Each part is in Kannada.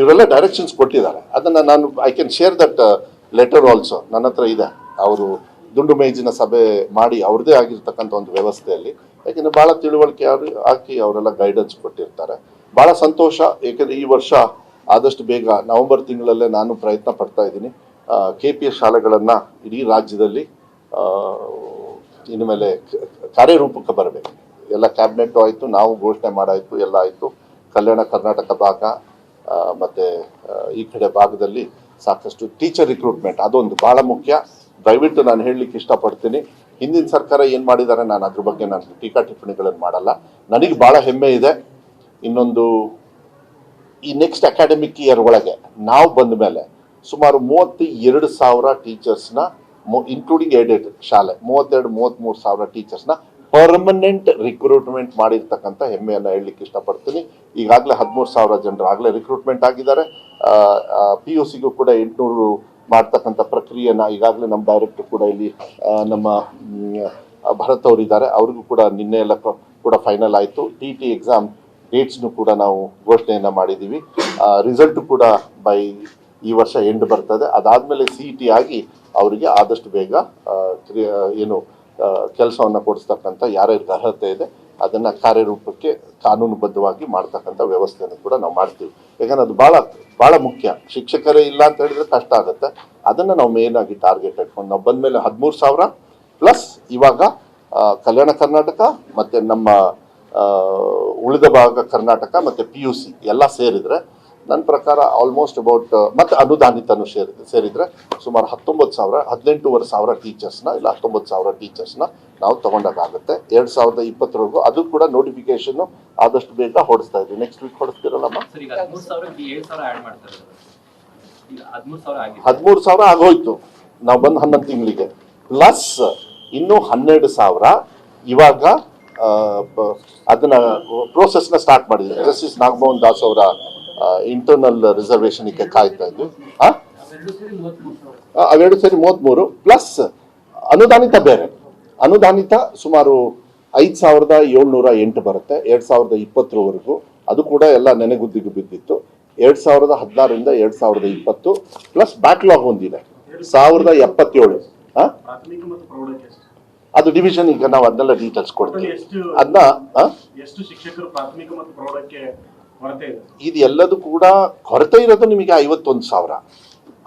ಇವರೆಲ್ಲ ಡೈರೆಕ್ಷನ್ಸ್ ಕೊಟ್ಟಿದ್ದಾರೆ. ಅದನ್ನು ನಾನು I can share that letter also ನನ್ನ ಹತ್ರ ಇದೆ. ಅವರು ದುಂಡು ಮೇಜಿನ ಸಭೆ ಮಾಡಿ ಅವ್ರದ್ದೇ ಆಗಿರ್ತಕ್ಕಂಥ ಒಂದು ವ್ಯವಸ್ಥೆಯಲ್ಲಿ, ಯಾಕೆಂದರೆ ಭಾಳ ತಿಳುವಳಿಕೆ ಅವರು ಹಾಕಿ ಅವರೆಲ್ಲ ಗೈಡೆನ್ಸ್ ಕೊಟ್ಟಿರ್ತಾರೆ. ಭಾಳ ಸಂತೋಷ, ಏಕೆಂದರೆ ಈ ವರ್ಷ ಆದಷ್ಟು ಬೇಗ ನವೆಂಬರ್ ತಿಂಗಳಲ್ಲೇ ನಾನು ಪ್ರಯತ್ನ ಪಡ್ತಾ ಇದ್ದೀನಿ. ಕೆ ಪಿ ಎಸ್ ಶಾಲೆಗಳನ್ನು ಇಡೀ ರಾಜ್ಯದಲ್ಲಿ ಇನ್ನು ಮೇಲೆ ಕಾರ್ಯರೂಪಕ್ಕೆ ಬರಬೇಕು. ಎಲ್ಲ ಕ್ಯಾಬಿನೆಟ್ ಆಯಿತು, ನಾವು ಘೋಷಣೆ ಮಾಡಾಯಿತು, ಎಲ್ಲ ಆಯಿತು. ಕಲ್ಯಾಣ ಕರ್ನಾಟಕ ಭಾಗ ಮತ್ತೆ ಈ ಕಡೆ ಭಾಗದಲ್ಲಿ ಸಾಕಷ್ಟು ಟೀಚರ್ ರಿಕ್ರೂಟ್ಮೆಂಟ್ ಅದೊಂದು ಬಹಳ ಮುಖ್ಯ. ದಯವಿಟ್ಟು ನಾನು ಹೇಳಲಿಕ್ಕೆ ಇಷ್ಟಪಡ್ತೀನಿ. ಹಿಂದಿನ ಸರ್ಕಾರ ಏನು ಮಾಡಿದ್ದಾರೆ ನಾನು ಅದ್ರ ಬಗ್ಗೆ ನಾನು ಟೀಕಾ ಟಿಪ್ಪಣಿಗಳನ್ನು ಮಾಡಲ್ಲ. ನನಗೆ ಬಹಳ ಹೆಮ್ಮೆ ಇದೆ. ಇನ್ನೊಂದು, ಈ ನೆಕ್ಸ್ಟ್ ಅಕಾಡೆಮಿಕ್ ಇಯರ್ ಒಳಗೆ ನಾವು ಬಂದ ಮೇಲೆ ಸುಮಾರು ಮೂವತ್ತು ಎರಡು ಸಾವಿರ ಟೀಚರ್ಸ್ನ ಇನ್ಕ್ಲೂಡಿಂಗ್ ಎಡೆಡ್ ಶಾಲೆ, ಮೂವತ್ತೆರಡು, ಮೂವತ್ತ್ಮೂರು ಸಾವಿರ ಟೀಚರ್ಸ್ನ ಪರ್ಮನೆಂಟ್ ರಿಕ್ರೂಟ್ಮೆಂಟ್ ಮಾಡಿರ್ತಕ್ಕಂಥ ಹೆಮ್ಮೆಯನ್ನು ಹೇಳಲಿಕ್ಕೆ ಇಷ್ಟಪಡ್ತೀನಿ. ಈಗಾಗಲೇ ಹದಿಮೂರು ಸಾವಿರ ಜನರು ಆಗಲೇ ರಿಕ್ರೂಟ್ಮೆಂಟ್ ಆಗಿದ್ದಾರೆ. ಪಿ ಯು ಸಿಗೂ ಕೂಡ ಎಂಟುನೂರು ಮಾಡ್ತಕ್ಕಂಥ ಪ್ರಕ್ರಿಯೆನ ಈಗಾಗಲೇ ನಮ್ಮ ಡೈರೆಕ್ಟರ್ ಕೂಡ ಇಲ್ಲಿ ನಮ್ಮ ಭರತ್ ಅವರಿದ್ದಾರೆ. ಅವ್ರಿಗೂ ಕೂಡ ನಿನ್ನೆ ಎಲ್ಲ ಕೂಡ ಫೈನಲ್ ಆಯಿತು. ಟಿ ಟಿ ಎಕ್ಸಾಮ್ ಡೇಟ್ಸ್ನು ಕೂಡ ನಾವು ಘೋಷಣೆಯನ್ನು ಮಾಡಿದ್ದೀವಿ. ರಿಸಲ್ಟ್ ಕೂಡ ಬೈ ಈ ವರ್ಷ ಎಂಡ್ ಬರ್ತದೆ. ಅದಾದಮೇಲೆ ಸಿ ಇ ಟಿ ಆಗಿ ಅವರಿಗೆ ಆದಷ್ಟು ಬೇಗ ಏನು ಕೆಲಸವನ್ನು ಕೊಡಿಸ್ತಕ್ಕಂಥ ಯಾರ್ಯಾರಿಗೆ ಅರ್ಹತೆ ಇದೆ, ಅದನ್ನು ಕಾರ್ಯರೂಪಕ್ಕೆ ಕಾನೂನುಬದ್ಧವಾಗಿ ಮಾಡ್ತಕ್ಕಂಥ ವ್ಯವಸ್ಥೆಯನ್ನು ಕೂಡ ನಾವು ಮಾಡ್ತೀವಿ. ಯಾಕಂದ್ರೆ ಅದು ಭಾಳ ಭಾಳ ಮುಖ್ಯ. ಶಿಕ್ಷಕರೇ ಇಲ್ಲ ಅಂತ ಹೇಳಿದ್ರೆ ಕಷ್ಟ ಆಗುತ್ತೆ. ಅದನ್ನು ನಾವು ಮೇನ್ ಆಗಿ ಟಾರ್ಗೆಟ್ ಇಟ್ಕೊಂಡು ನಾವು ಬಂದಮೇಲೆ ಹದಿಮೂರು ಸಾವಿರ ಪ್ಲಸ್ ಇವಾಗ ಕಲ್ಯಾಣ ಕರ್ನಾಟಕ ಮತ್ತು ನಮ್ಮ ಉಳಿದ ಭಾಗ ಕರ್ನಾಟಕ ಮತ್ತು ಪಿ ಯು ಸಿ ಎಲ್ಲ ಸೇರಿದ್ರೆ ನನ್ನ ಪ್ರಕಾರ ಆಲ್ಮೋಸ್ಟ್ ಅಬೌಟ್ ಮತ್ತೆ ಅನುದಾನಿತನು ಸೇರಿ ಸೇರಿದ್ರೆ ಸುಮಾರು ಹತ್ತೊಂಬತ್ತು ಸಾವಿರ ಹದಿನೆಂಟೂವರೆ ಸಾವಿರ ಟೀಚರ್ಸ್ನ ಇಲ್ಲ ಹತ್ತೊಂಬತ್ತು ಸಾವಿರ ಟೀಚರ್ಸ್ನ ನಾವು ತಗೊಂಡಾಗುತ್ತೆ ಎರಡು ಸಾವಿರದ ಇಪ್ಪತ್ತರವರೆಗೂ ಅದು ಕೂಡ ನೋಟಿಫಿಕೇಶನ್ ಆದಷ್ಟು ಬೇಗ ಹೊಡಿಸ್ತಾ ಇದ್ವಿ. ನೆಕ್ಸ್ಟ್ ವೀಕ್ ಹೊಡಿಸ್ತಿರಲ್ಲಮ್ಮ? ಹದಿಮೂರು ಸಾವಿರ ಆಗೋಯ್ತು. ನಾವು ಬಂದು ಹನ್ನೊಂದು ತಿಂಗಳಿಗೆ. ಪ್ಲಸ್ ಇನ್ನೂ ಹನ್ನೆರಡು ಸಾವಿರ ಇವಾಗ ಅದನ್ನ ಪ್ರೋಸೆಸ್ನ ಸ್ಟಾರ್ಟ್ ಮಾಡಿದ್ವಿ. ಜಸ್ಟಿಸ್ ನಾಗಮೋಹನ್ ದಾಸ್ ಅವರ ಇಂಟರ್ನಲ್ ರಿಸರ್ವೇಷನ್ಗೆ ಕಾಯ್ತಾ ಇದ್ವಿ. ಅವೆರಡು ಸೇರಿ ಮೂವತ್ತ್ಮೂರು ಪ್ಲಸ್ ಅನುದಾನಿತ ಬೇರೆ. ಅನುದಾನಿತ ಸುಮಾರು ಐದು ಸಾವಿರದ ಏಳ್ನೂರ ಎಂಟು ಬರುತ್ತೆ. ಎರಡು ಸಾವಿರದ ಇಪ್ಪತ್ತರವರೆಗೂ. ಅದು ಕೂಡ ಎಲ್ಲ ನೆನೆಗುದ್ದಿಗೆ ಬಿದ್ದಿತ್ತು. ಎರಡು ಸಾವಿರದ ಹದಿನಾರರಿಂದ ಎರಡು ಸಾವಿರದ ಇಪ್ಪತ್ತು ಪ್ಲಸ್ ಬ್ಯಾಕ್ಲಾಗ್ ಒಂದಿದೆ. ಸಾವಿರದ ಎಪ್ಪತ್ತೇಳು? ಅದು ಡಿವಿಷನ್ ಈಗ ನಾವು ಅದನ್ನೆಲ್ಲ ಡೀಟೇಲ್ಸ್ ಕೊಡ್ತೀವಿ. ಎಷ್ಟು ಅದನ್ನ ಇದೆ ಎಲ್ಲದೂ ಕೂಡ ಕೊರತೆ ಇರೋದು ನಿಮಗೆ ಐವತ್ತೊಂದು ಸಾವಿರ.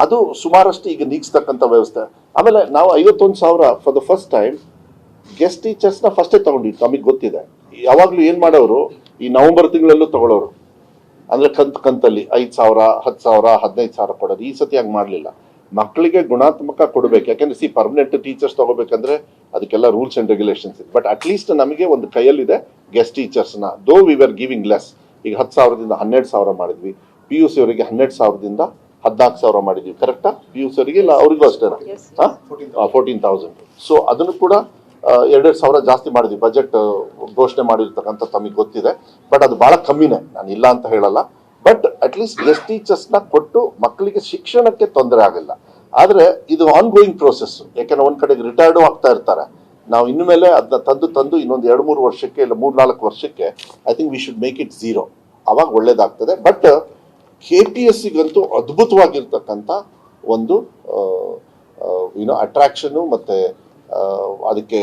ಅದು ಸುಮಾರಷ್ಟು ಈಗ ನೀಗಿಸ್ತಕ್ಕಂಥ ವ್ಯವಸ್ಥೆ. ಆಮೇಲೆ ನಾವು ಐವತ್ತೊಂದು ಸಾವಿರ for the first time guest ಟೀಚರ್ಸ್ನ ಫಸ್ಟೇ ತಗೊಂಡಿದ್ದು, ನಮಗೆ ಗೊತ್ತಿದೆ. ಯಾವಾಗಲೂ ಏನು ಮಾಡೋರು, ಈ ನವೆಂಬರ್ ತಿಂಗಳಲ್ಲೂ ತಗೊಳ್ಳೋರು ಅಂದರೆ ಕಂತ್, ಕಂತಲ್ಲಿ ಐದು ಸಾವಿರ, ಹತ್ತು ಸಾವಿರ, ಹದಿನೈದು ಸಾವಿರ ಕೊಡೋದು. ಈ ಸತಿ ಹಂಗೆ ಮಾಡಲಿಲ್ಲ. ಮಕ್ಕಳಿಗೆ ಗುಣಾತ್ಮಕ ಕೊಡಬೇಕು. ಯಾಕೆಂದ್ರೆ ಸಿ ಪರ್ಮನೆಂಟ್ ಟೀಚರ್ಸ್ ತಗೋಬೇಕಂದ್ರೆ ಅದಕ್ಕೆಲ್ಲ ರೂಲ್ಸ್ ಆ್ಯಂಡ್ ರೆಗ್ಯುಲೇಷನ್ಸ್ ಇದೆ. ಬಟ್ ಅಟ್ಲೀಸ್ಟ್ ನಮಗೆ ಒಂದು ಕೈಯಲ್ಲಿದೆ ಗೆಸ್ಟ್ ಟೀಚರ್ಸ್ನ ದೋ ವಿ ವರ್ ಗಿವಿಂಗ್ ಲೆಸ್ ಈಗ ಹತ್ತು ಸಾವಿರದಿಂದ ಹನ್ನೆರಡು ಸಾವಿರ ಮಾಡಿದ್ವಿ. ಪಿ ಯು ಸಿ ಅವರಿಗೆ ಹನ್ನೆರಡು ಸಾವಿರದಿಂದ ಹದಿನಾಲ್ಕು ಸಾವಿರ ಮಾಡಿದ್ವಿ. ಕರೆಕ್ಟಾ ಪಿ ಯು ಸಿ ಅವರಿಗೆ ಇಲ್ಲ ಅವರಿಗೂ ಅಷ್ಟೇನಾ? ಫೋರ್ಟೀನ್ ತೌಸಂಡ್ ಸೊ ಅದನ್ನು ಕೂಡ ಎರಡೆರಡು ಸಾವಿರ ಜಾಸ್ತಿ ಮಾಡಿದ್ವಿ. ಬಜೆಟ್ ಘೋಷಣೆ ಮಾಡಿರ್ತಕ್ಕಂಥ ತಮಗೆ ಗೊತ್ತಿದೆ. ಬಟ್ ಅದು ಭಾಳ ಕಮ್ಮಿನೇ. ನಾನು ಇಲ್ಲ ಅಂತ ಹೇಳಲ್ಲ. ಬಟ್ ಅಟ್ಲೀಸ್ಟ್ ಗೆಸ್ಟ್ ಟೀಚರ್ಸ್ನ ಕೊಟ್ಟು ಮಕ್ಕಳಿಗೆ ಶಿಕ್ಷಣಕ್ಕೆ ತೊಂದರೆ ಆಗಿಲ್ಲ. ಆದರೆ ಇದು ಆನ್ ಗೋಯಿಂಗ್ ಪ್ರೋಸೆಸ್ ಯಾಕೆಂದ್ರೆ ಒಂದು ಕಡೆಗೆ ರಿಟೈರ್ಡು ಆಗ್ತಾ ಇರ್ತಾರೆ. ನಾವು ಇನ್ನು ಮೇಲೆ ಅದನ್ನ ತಂದು ತಂದು ಇನ್ನೊಂದು ಎರಡು ಮೂರು ವರ್ಷಕ್ಕೆ ಇಲ್ಲ ಮೂರು ನಾಲ್ಕು ವರ್ಷಕ್ಕೆ I think we should make it zero ಅವಾಗ ಒಳ್ಳೇದಾಗ್ತದೆ. ಬಟ್ ಕೆ ಪಿ ಎಸ್ ಸಿಗಂತೂ ಅದ್ಭುತವಾಗಿರ್ತಕ್ಕಂಥ ಒಂದು ಯುನೋ ಅಟ್ರಾಕ್ಷನು ಮತ್ತು ಅದಕ್ಕೆ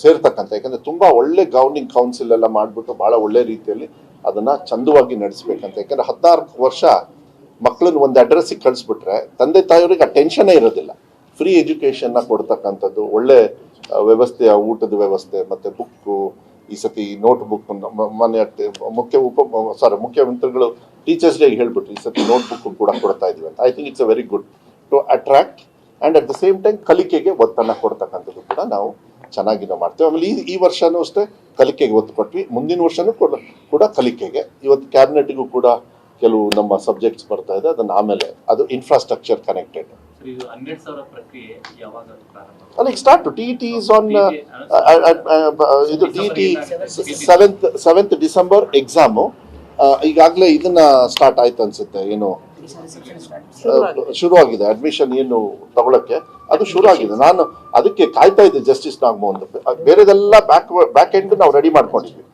ಸೇರ್ತಕ್ಕಂಥ, ಯಾಕಂದರೆ ತುಂಬ ಒಳ್ಳೆ ಗವರ್ನಿಂಗ್ ಕೌನ್ಸಿಲ್ ಎಲ್ಲ ಮಾಡಿಬಿಟ್ಟು ಭಾಳ ಒಳ್ಳೆ ರೀತಿಯಲ್ಲಿ ಅದನ್ನು ಚಂದವಾಗಿ ನಡೆಸ್ಬೇಕಂತ. ಯಾಕಂದರೆ ಹದಿನಾರು ವರ್ಷ ಮಕ್ಕಳನ್ನ ಒಂದು ಅಡ್ರೆಸ್ಸಿಗೆ ಕಳಿಸ್ಬಿಟ್ರೆ, ತಂದೆ ತಾಯಿಯವರಿಗೆ ಆ ಟೆನ್ಷನೇ ಇರೋದಿಲ್ಲ. ಫ್ರೀ ಎಜುಕೇಷನ್ನ ಕೊಡ್ತಕ್ಕಂಥದ್ದು, ಒಳ್ಳೆ ಆ, ವ್ಯವಸ್ಥೆಯ ಊಟದ ವ್ಯವಸ್ಥೆ ಮತ್ತು ಬುಕ್ಕು ಈ ಸತಿ ನೋಟ್ ಬುಕ್ ಮನೆ ಮುಖ್ಯ ಉಪ ಸಾರಿ ಮುಖ್ಯಮಂತ್ರಿಗಳು ಟೀಚರ್ಸ್ ಡೇಗೆ ಹೇಳ್ಬಿಟ್ಟು ಈ ಸತಿ ನೋಟ್ ಬುಕ್ ಕೂಡ ಕೊಡ್ತಾ ಇದೀವಿ ಅಂತ. I think it's a very good to attract and at the same time ಕಲಿಕೆಗೆ ಒತ್ತನ್ನು ಕೊಡ್ತಕ್ಕಂಥದ್ದು ಕೂಡ ನಾವು ಚೆನ್ನಾಗಿ ನಾವು ಮಾಡ್ತೇವೆ. ಆಮೇಲೆ ಈ ಈ ವರ್ಷನೂ ಅಷ್ಟೇ ಕಲಿಕೆಗೆ ಒತ್ತು ಕೊಟ್ವಿ. ಮುಂದಿನ ವರ್ಷನೂ ಕೂಡ ಕೂಡ ಕಲಿಕೆಗೆ. ಇವತ್ತು ಕ್ಯಾಬಿನೆಟ್ಗೂ ಕೂಡ ಕೆಲವು ನಮ್ಮ ಸಬ್ಜೆಕ್ಟ್ಸ್ ಬರ್ತಾ ಇದೆ. ಅದನ್ನು ಆಮೇಲೆ ಅದು ಇನ್ಫ್ರಾಸ್ಟ್ರಕ್ಚರ್ ಕನೆಕ್ಟೆಡ್ ಅಲ್ಲಿಗೆ start T T is on ಇದು T T seventh seventh December exam ಈಗಾಗಲೇ ಇದನ್ನ ಸ್ಟಾರ್ಟ್ ಆಯ್ತು ಅನ್ಸುತ್ತೆ ಏನು? ಶುರು ಆಗಿದೆ. ಅಡ್ಮಿಷನ್ ಏನು ತಗೊಳಕ್ಕೆ? ಅದು ಶುರು ಆಗಿದೆ. ನಾನು ಅದಕ್ಕೆ ಕಾಯ್ತಾ ಇದ್ದೆ ಜಸ್ಟಿಸ್ ನಾಗಮೋಹನ್ ಬೇರೆದೆಲ್ಲ ಬ್ಯಾಕ್ ಬ್ಯಾಕ್ ಎಂಡ್ ನಾವು ರೆಡಿ ಮಾಡ್ಕೊಂಡಿದ್ವಿ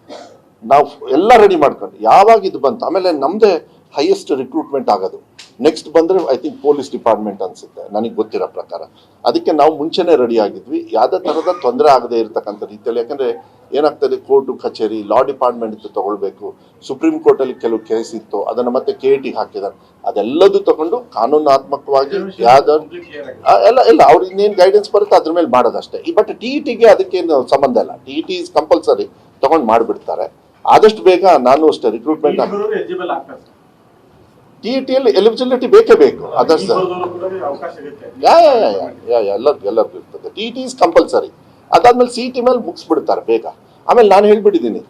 ನಾವು ಎಲ್ಲ ರೆಡಿ ಮಾಡ್ಕೊಂಡು ಯಾವಾಗ ಇದು ಬಂತು? ಆಮೇಲೆ ನಮ್ದೇ ಹೈಯೆಸ್ಟ್ ರಿಕ್ರೂಟ್ಮೆಂಟ್ ಆಗೋದು. ನೆಕ್ಸ್ಟ್ ಬಂದರೆ ಐ ಥಿಂಕ್ ಪೊಲೀಸ್ ಡಿಪಾರ್ಟ್ಮೆಂಟ್ ಅನಿಸುತ್ತೆ. ನನಗೆ ಗೊತ್ತಿರೋ ಪ್ರಕಾರ. ಅದಕ್ಕೆ ನಾವು ಮುಂಚೆನೇ ರೆಡಿ ಆಗಿದ್ವಿ. ಯಾವುದೇ ಥರದ ತೊಂದರೆ ಆಗದೆ ಇರತಕ್ಕಂಥ ರೀತಿಯಲ್ಲಿ. ಯಾಕಂದರೆ ಏನಾಗ್ತದೆ ಕೋರ್ಟು ಕಚೇರಿ ಲಾ ಡಿಪಾರ್ಟ್ಮೆಂಟ್ ಇತ್ತು ತಗೊಳ್ಬೇಕು. ಸುಪ್ರೀಂ ಕೋರ್ಟಲ್ಲಿ ಕೆಲವು ಕೇಸ್ ಇತ್ತು. ಅದನ್ನು ಮತ್ತೆ ಕೆ ಟಿ ಹಾಕಿದ್ದಾರೆ. ಅದೆಲ್ಲದೂ ತಗೊಂಡು ಕಾನೂನಾತ್ಮಕವಾಗಿ ಯಾವ್ದು ಕಂಪ್ಲೀಟ್ ಕ್ಲಿಯರ್ ಆಗಿದೆ ಆ, ಎಲ್ಲ ಇಲ್ಲ ಅವ್ರು ಇನ್ನೇನು ಗೈಡೆನ್ಸ್ ಬರುತ್ತೆ ಅದ್ರ ಮೇಲೆ ಮಾಡೋದಷ್ಟೇ. ಈ ಬಟ್ ಟಿ ಟಿಗೆ ಅದಕ್ಕೇನು ಸಂಬಂಧ ಇಲ್ಲ. ಟಿ ಟಿ ಇಸ್ ಕಂಪಲ್ಸರಿ ತಗೊಂಡು ಮಾಡಿಬಿಡ್ತಾರೆ. ಆದಷ್ಟು ಬೇಗ ನಾನು ಅಷ್ಟೇ ರಿಕ್ರೂಟ್ಮೆಂಟ್ ಟಿ ಟಿಯಲ್ಲಿ ಎಲಿಜಿಬಿಲಿಟಿ ಬೇಕೇ ಬೇಕು ಅದರ್ಸ್. ಯಾ ಯಾ ಯಾ ಯಾ ಯಾ ಯಾ ಎಲ್ಲರಿಗೂ ಇರ್ತದೆ. ಟಿ ಟಿ ಇಸ್ ಕಂಪಲ್ಸರಿ ಅದಾದ್ಮೇಲೆ ಸಿ ಟಿ ಮೇಲೆ ಮುಗಿಸ್ಬಿಡ್ತಾರೆ ಬೇಗ. ಆಮೇಲೆ ನಾನು ಹೇಳ್ಬಿಟ್ಟಿದ್ದೀನಿ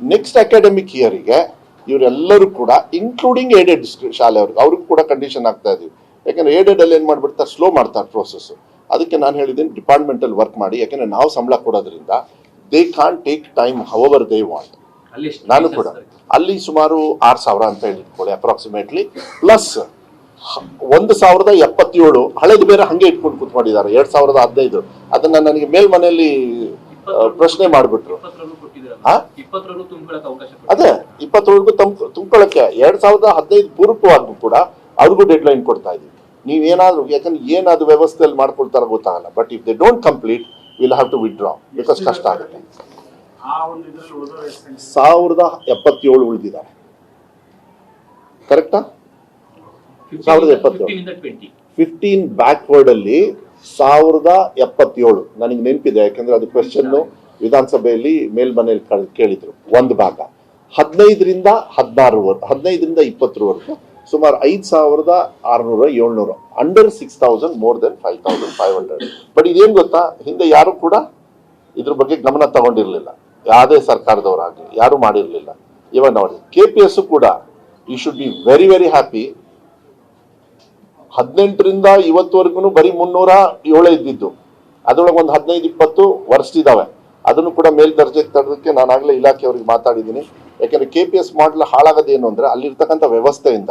ನೆಕ್ಸ್ಟ್ ಅಕಾಡೆಮಿಕ್ ಇಯರಿಗೆ ಇವರೆಲ್ಲರೂ ಕೂಡ ಇನ್ಕ್ಲೂಡಿಂಗ್ ಏಡೆಡ್ ಶಾಲೆಯವ್ರಿಗೆ ಅವ್ರಿಗೂ ಕೂಡ ಕಂಡೀಷನ್ ಆಗ್ತಾ ಇದೀವಿ. ಯಾಕಂದ್ರೆ ಏಡೆಡ್ ಅಲ್ಲಿ ಏನು ಮಾಡ್ಬಿಡ್ತಾರೆ ಸ್ಲೋ ಮಾಡ್ತಾರೆ ಪ್ರೋಸೆಸ್ ಅದಕ್ಕೆ ನಾನು ಹೇಳಿದ್ದೀನಿ ಡಿಪಾರ್ಟ್ಮೆಂಟಲ್ಲಿ ವರ್ಕ್ ಮಾಡಿ ಯಾಕಂದ್ರೆ ನಾವು ಸಂಬಳ ಕೊಡೋದ್ರಿಂದ they can take time hour they want ನಾನು ಕೂಡ? ಅಲ್ಲಿ ಸುಮಾರು ಆರು ಸಾವಿರ ಅಂತ ಇಟ್ಕೊಳ್ಳಿ ಅಪ್ರಾಕ್ಸಿಮೇಟ್ಲಿ ಪ್ಲಸ್ ಒಂದು ಸಾವಿರದ ಎಪ್ಪತ್ತೇಳು ಹಳೇದು ಬೇರೆ ಹಂಗೆ ಇಟ್ಕೊಂಡು ಕೂತ್ಕೊಂಡಿದ್ದಾರೆ ಎರಡ್ ಸಾವಿರದ ಹದಿನೈದು. ಅದನ್ನ ನನಗೆ ಮೇಲ್ಮನೆಯಲ್ಲಿ ಪ್ರಶ್ನೆ ಮಾಡಿಬಿಟ್ರು. ಅದೇ ಇಪ್ಪತ್ತೇಳರಿಗೂ ತಮ್ ತುಂಬ್ಕೊಳ್ಳಕ್ಕೆ ಎರಡ್ ಸಾವಿರದ ಹದಿನೈದು ಪೂರ್ವಕವಾಗೂ ಕೂಡ ಅವ್ರಿಗೂ ಡೆಡ್ ಲೈನ್ ಕೊಡ್ತಾ ಇದೀವಿ ನೀವೇನಾದ್ರೂ ಯಾಕಂದ್ರೆ ಏನಾದ್ರು ವ್ಯವಸ್ಥೆಯಲ್ಲಿ ಮಾಡ್ಕೊಳ್ತಾರ ಗೊತ್ತಾಗಲ್ಲ. But if they don't complete will have to withdraw because ಕಷ್ಟ ಆಗುತ್ತೆ? ಸಾವಿರದ ಎಪ್ಪತ್ತೇಳು ಉಳಿದಿದ್ದಾರೆ. ಕರೆಕ್ಟಾ ಸಾವಿರದ ಎಪ್ಪತ್ತೇಳು. ಫಿಫ್ಟೀನ್ ಬ್ಯಾಕ್ವರ್ಡ್ ಅಲ್ಲಿ ಸಾವಿರದ ಎಪ್ಪತ್ತೇಳು. ನನಗೆ ನೆನಪಿದೆ ಯಾಕಂದ್ರೆ ಅದು ಕ್ವೆಶನ್ ವಿಧಾನಸಭೆಯಲ್ಲಿ ಮೇಲ್ಮನೆಯಲ್ಲಿ ಕಳ್- ಕೇಳಿದ್ರು. ಒಂದು ಭಾಗ. ಹದಿನೈದರಿಂದ ಹದಿನಾರು ಹದಿನೈದರಿಂದ ಇಪ್ಪತ್ತರವರೆಗೂ ಸುಮಾರು ಐದು ಸಾವಿರದ ಆರುನೂರ ಏಳ್ನೂರ. Under six thousand more than five thousand five hundred but ಇದೇನು ಗೊತ್ತಾ? ಹಿಂದೆ ಯಾರು ಕೂಡ ಇದ್ರ ಬಗ್ಗೆ ಗಮನ ತಗೊಂಡಿರಲಿಲ್ಲ. ಯಾವುದೇ ಸರ್ಕಾರದವರಾಗಲಿ, ಯಾರು ಮಾಡಿರಲಿಲ್ಲ. ಇವನ್ ನೋಡಿ ಕೆ ಪಿ ಎಸ್ ಕೂಡ you should be very very happy ಹದಿನೆಂಟರಿಂದ ಇವತ್ತುವರೆಗೂ ಬರೀ ಮುನ್ನೂರ ಏಳು ಇದ್ದಿದ್ದು. ಅದರೊಳಗೆ ಒಂದು ಹದಿನೈದು, ಇಪ್ಪತ್ತು ವರ್ಷಿದಾವೆ. ಅದನ್ನು ಕೂಡ ಮೇಲ್ದರ್ಜೆಗೆ ತರೋದಕ್ಕೆ ನಾನು ಆಗಲೇ ಇಲಾಖೆಯವ್ರಿಗೆ ಮಾತಾಡಿದ್ದೀನಿ. ಯಾಕಂದ್ರೆ ಕೆ ಪಿ ಎಸ್ ಮಾಡಲ್ ಹಾಳಾಗೋದೇನು ಅಂದರೆ ಅಲ್ಲಿರ್ತಕ್ಕಂಥ ವ್ಯವಸ್ಥೆಯಿಂದ.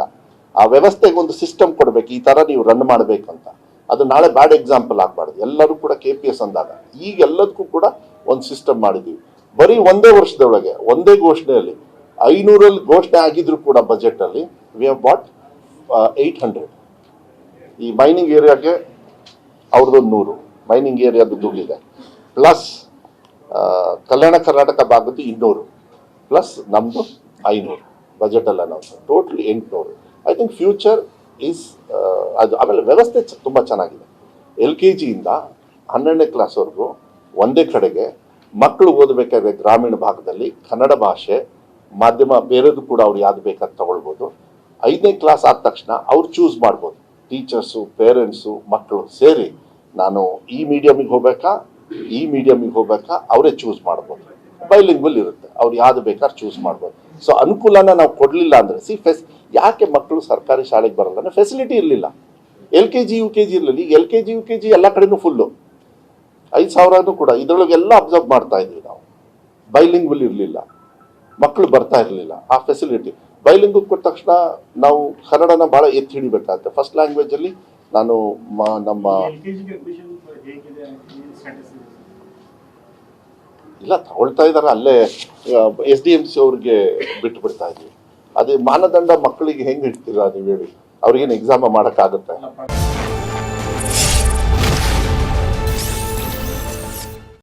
ಆ ವ್ಯವಸ್ಥೆಗೆ ಒಂದು ಸಿಸ್ಟಮ್ ಕೊಡಬೇಕು, ಈ ಥರ ನೀವು ರನ್ ಮಾಡಬೇಕು ಅಂತ ಅದು ನಾಳೆ ಬ್ಯಾಡ್ ಎಕ್ಸಾಂಪಲ್ ಆಗಬಾರ್ದು. ಎಲ್ಲರೂ ಕೂಡ ಕೆ ಪಿ ಎಸ್ ಅಂದಾಗ. ಈಗ ಎಲ್ಲದಕ್ಕೂ ಕೂಡ ಒಂದು ಸಿಸ್ಟಮ್ ಮಾಡಿದ್ದೀವಿ. ಬರೀ ಒಂದೇ ವರ್ಷದೊಳಗೆ, ಒಂದೇ ಘೋಷಣೆಯಲ್ಲಿ ಐನೂರಲ್ಲಿ ಘೋಷಣೆ ಆಗಿದ್ರು ಕೂಡ ಬಜೆಟ್ ಅಲ್ಲಿ we have bought eight hundred ಈ ಮೈನಿಂಗ್ ಏರಿಯಾಗೆ ಅವ್ರದ್ದೊಂದು ನೂರು. ಮೈನಿಂಗ್ ಏರಿಯಾದ ದುಡ್ಡಿದೆ. ಪ್ಲಸ್ ಕಲ್ಯಾಣ ಕರ್ನಾಟಕ ಭಾಗದ್ದು ಇನ್ನೂರು. ಪ್ಲಸ್ ನಮ್ಮದು ಐನೂರು. ಬಜೆಟಲ್ಲಿ ನಾವು. ಟೋಟಲಿ ಎಂಟುನೂರು. ಐ ಥಿಂಕ್ ಫ್ಯೂಚರ್ ಈಸ್ ಅದು ಆಮೇಲೆ ವ್ಯವಸ್ಥೆ ತುಂಬ ಚೆನ್ನಾಗಿದೆ. ಎಲ್ ಕೆ ಜಿಯಿಂದ ಹನ್ನೆರಡನೇ ಕ್ಲಾಸ್ವರೆಗೂ ಒಂದೇ ಕಡೆಗೆ ಮಕ್ಕಳು ಓದಬೇಕಾದ್ರೆ ಗ್ರಾಮೀಣ ಭಾಗದಲ್ಲಿ ಕನ್ನಡ ಭಾಷೆ, ಮಾಧ್ಯಮ ಬೇರೆದು ಕೂಡ ಅವ್ರು ಯಾವ್ದು ಬೇಕಾದ್ ತಗೊಳ್ಬೋದು. ಐದನೇ ಕ್ಲಾಸ್ ಆದ ತಕ್ಷಣ ಅವ್ರು ಚೂಸ್ ಮಾಡ್ಬೋದು. ಟೀಚರ್ಸು ಪೇರೆಂಟ್ಸು ಮಕ್ಕಳು ಸೇರಿ ನಾನು ಈ ಮೀಡಿಯಮಿಗೆ ಹೋಗ್ಬೇಕಾ, ಈ ಮೀಡಿಯಮಿಗೆ ಹೋಗ್ಬೇಕಾ ಅವರೇ ಚೂಸ್ ಮಾಡ್ಬೋದು. ಬೈಲಿಂಗ್ವಲ್ ಇರುತ್ತೆ. ಅವ್ರು ಯಾವ್ದು ಬೇಕಾದ್ರೆ ಚೂಸ್ ಮಾಡ್ಬೋದು. ಸೊ ಅನುಕೂಲನ ನಾವು ಕೊಡಲಿಲ್ಲ ಅಂದರೆ ಸಿ ಫೆಸ್ ಯಾಕೆ ಮಕ್ಕಳು ಸರ್ಕಾರಿ ಶಾಲೆಗೆ ಬರಲ್ಲ ಫೆಸಿಲಿಟಿ ಇರಲಿಲ್ಲ. L K G U K G ಇರಲಿಲ್ಲ. ಈಗ L K G U K G ಎಲ್ಲ ಕಡೆನೂ ಫುಲ್ಲು ಐದು ಸಾವಿರನೂ ಕೂಡ ಇದರೊಳಗೆಲ್ಲ ಅಬ್ಸರ್ವ್ ಮಾಡ್ತಾ ಇದ್ವಿ ನಾವು. ಬೈಲಿಂಗ್ವಲ್ ಇರಲಿಲ್ಲ. ಮಕ್ಕಳು ಬರ್ತಾ ಇರಲಿಲ್ಲ. ಆ ಫೆಸಿಲಿಟಿ ಬೈಲಿಂಗು ಕೊಟ್ಟ ತಕ್ಷಣ ನಾವು ಕನ್ನಡನ ಭಾಳ ಎತ್ತಿ ಹಿಡಿಬೇಕಾಗುತ್ತೆ. ಫಸ್ಟ್ ಲ್ಯಾಂಗ್ವೇಜಲ್ಲಿ ನಾನು ನಮ್ಮ ಇಲ್ಲ ತಗೊಳ್ತಾ ಇದ್ದಾರೆ ಅಲ್ಲೇ ಎಸ್ ಡಿ ಎಂ ಸಿ ಅವ್ರಿಗೆ ಬಿಟ್ಟು ಬಿಡ್ತಾ ಇದ್ವಿ. ಅದೇ ಮಾನದಂಡ ಮಕ್ಕಳಿಗೆ ಹೆಂಗೆ ಇಡ್ತೀರಾ ನೀವು ಹೇಳಿ. ಅವ್ರಿಗೇನು ಎಕ್ಸಾಮ ಮಾಡೋಕ್ಕಾಗುತ್ತೆ?